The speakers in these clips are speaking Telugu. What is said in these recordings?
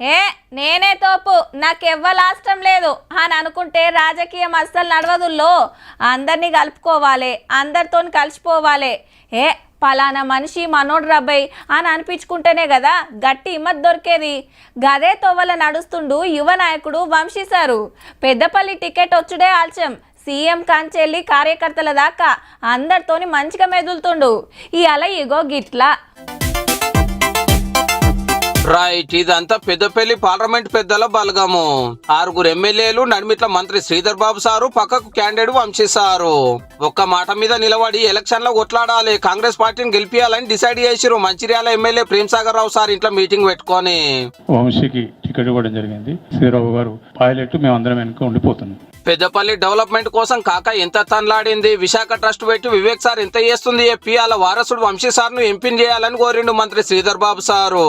ఏ నేనే తోపు. నాకెవ్వలాష్టం లేదు. అని అనుకుంటే రాజకీయం అస్సలు నడవదుల్లో. అందరినీ కలుపుకోవాలి. అందరితో కలిసిపోవాలి. ఏ పలానా మనిషి మనోడు రబ్బై అని అనిపించుకుంటేనే కదా గట్టి ఇమ్మత్ దొరికేది. గదే తోవల నడుస్తుండు యువ నాయకుడు వంశీసారు పెద్దపల్లి టికెట్ వచ్చుడే ఆల్చం సీఎం కాంచెల్లి కార్యకర్తల దాకా అందరితోని మంచిగా మెదులుతుండు. ఈ అల ఇగో గిట్లా. రైట్ ఇదంతా పెద్దపల్లి పార్లమెంట్ పెద్దల బలగము. ఆరుగురు ఎమ్మెల్యేలు నడిమిట్ల మంత్రి శ్రీధర్ బాబు సారు పక్కకు క్యాండిడేట్ వంశీ సారు ఒక్క మాట మీద నిలబడి ఎలక్షన్లో కొట్లాడాలి. కాంగ్రెస్ పార్టీని గెలిపియాలని డిసైడ్ చేసిరు మంచిర్యాల ఎమ్మెల్యే ప్రేమ్ సాగర్ రావు సార్ ఇంట్లో మీటింగ్ పెట్టుకొని. వంశీకి టికెట్ ఇవ్వడం జరిగింది. శ్రీరావు గారు పైలట్ మేమందరం వెనుక ఉండిపోతున్నాం. పెద్దపల్లి డెవలప్మెంట్ కోసం కాక ఎంత తన్లాడింది? విశాఖ ట్రస్ట్ పెట్టి వివేక్ సార్ ఎంత చేస్తుంది? చెప్పి అలా వారసుడు వంశీ సార్ను ఎంపిన్ చేయాలని కోరిండు మంత్రి శ్రీధర్ బాబు సారు.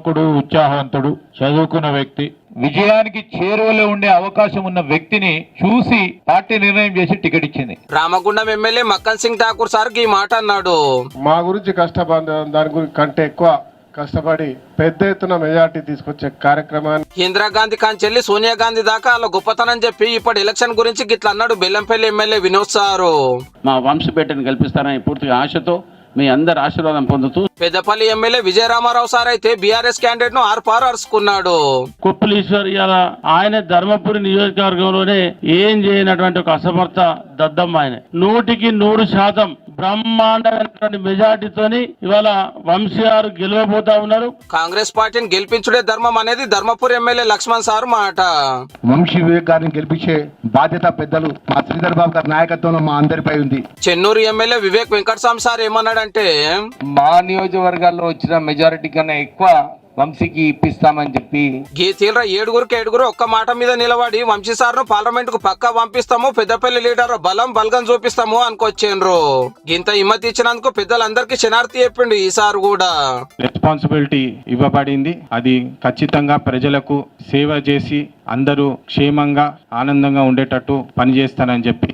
యువకుడు ఉత్సాహవంతుడు చదువుకున్న వ్యక్తి. విజయానికి చేరువలో ఉండే అవకాశం ఉన్న వ్యక్తిని చూసి పార్టీ నిర్ణయం చేసి టికెట్ ఇచ్చింది. రామగుండం ఎమ్మెల్యే మక్కన్ సింగ్ ఠాకూర్ సార్ ఈ మాట అన్నాడు. మా గురించి కష్టపడ దాని గురించి కంటే ఎక్కువ కష్టపడి పెద్ద ఎత్తున మెజార్టీ తీసుకొచ్చే కార్యక్రమాన్ని ఇందిరాగాంధీ కాంచెల్లి సోనియా గాంధీ దాకా వాళ్ళ గొప్పతనం చెప్పి ఇప్పుడు ఎలక్షన్ గురించి గిట్ల అన్నాడు బెల్లంపల్లి ఎమ్మెల్యే వినోద్ సారు. మా వంశపేటను కల్పిస్తారని పూర్తిగా ఆశతో మీ అందరి ఆశీర్వాదం పొందుతూ పెద్దపల్లి ఎమ్మెల్యే విజయరామారావు సార్ అయితే బీఆర్ఎస్ క్యాండిడేట్ను ఆర్పారు అరుచుకున్నాడు కుప్పలీశ్వర్ ఇవాళ ఆయన ధర్మపురి నియోజకవర్గంలోనే ఏం చేయనటువంటి ఒక అసమర్థ దద్దమ్మ ఆయన. నూటికి నూరు శాతం బ్రహ్మాండమైనటువంటి మెజార్టీతోని ఇవాళ వంశీయారు గెలవబోతా ఉన్నారు. కాంగ్రెస్ పార్టీని గెలిపించుడే ధర్మం అనేది ధర్మపురి ఎమ్మెల్యే లక్ష్మణ్ సార్ మాట. వంశీ వివేక్ గారిని గెలిపించే బాధ్యత పెద్దలు మా శ్రీధర్ బాబు గారి నాయకత్వంలో మా అందరిపై ఉంది. చెన్నూరు ఎమ్మెల్యే వివేక్ వెంకటస్వామి సార్ ఏమన్నాడంటే మా నియోజకవర్గాల్లో వచ్చిన మెజారిటీ కన్నా ఎక్కువ వంశీకి ఇప్పిస్తామని చెప్పి గీ ఏడుగురికి ఏడుగురు ఒక్క మాట మీద నిలబడి వంశీ సార్ను పార్లమెంట్కు పక్కా పంపిస్తాము పెద్దపల్లి లీడర్ బలం బలగం చూపిస్తాము అనుకొచ్చిండ్రు. గింత హిమ్మతి ఇచ్చినందుకు పెద్దలందరికీ శనార్థి చెప్పిండు ఈసారి కూడా. రెస్పాన్సిబిలిటీ ఇవ్వబడింది. అది ఖచ్చితంగా ప్రజలకు సేవ చేసి అందరూ క్షేమంగా ఆనందంగా ఉండేటట్టు పనిచేస్తానని చెప్పి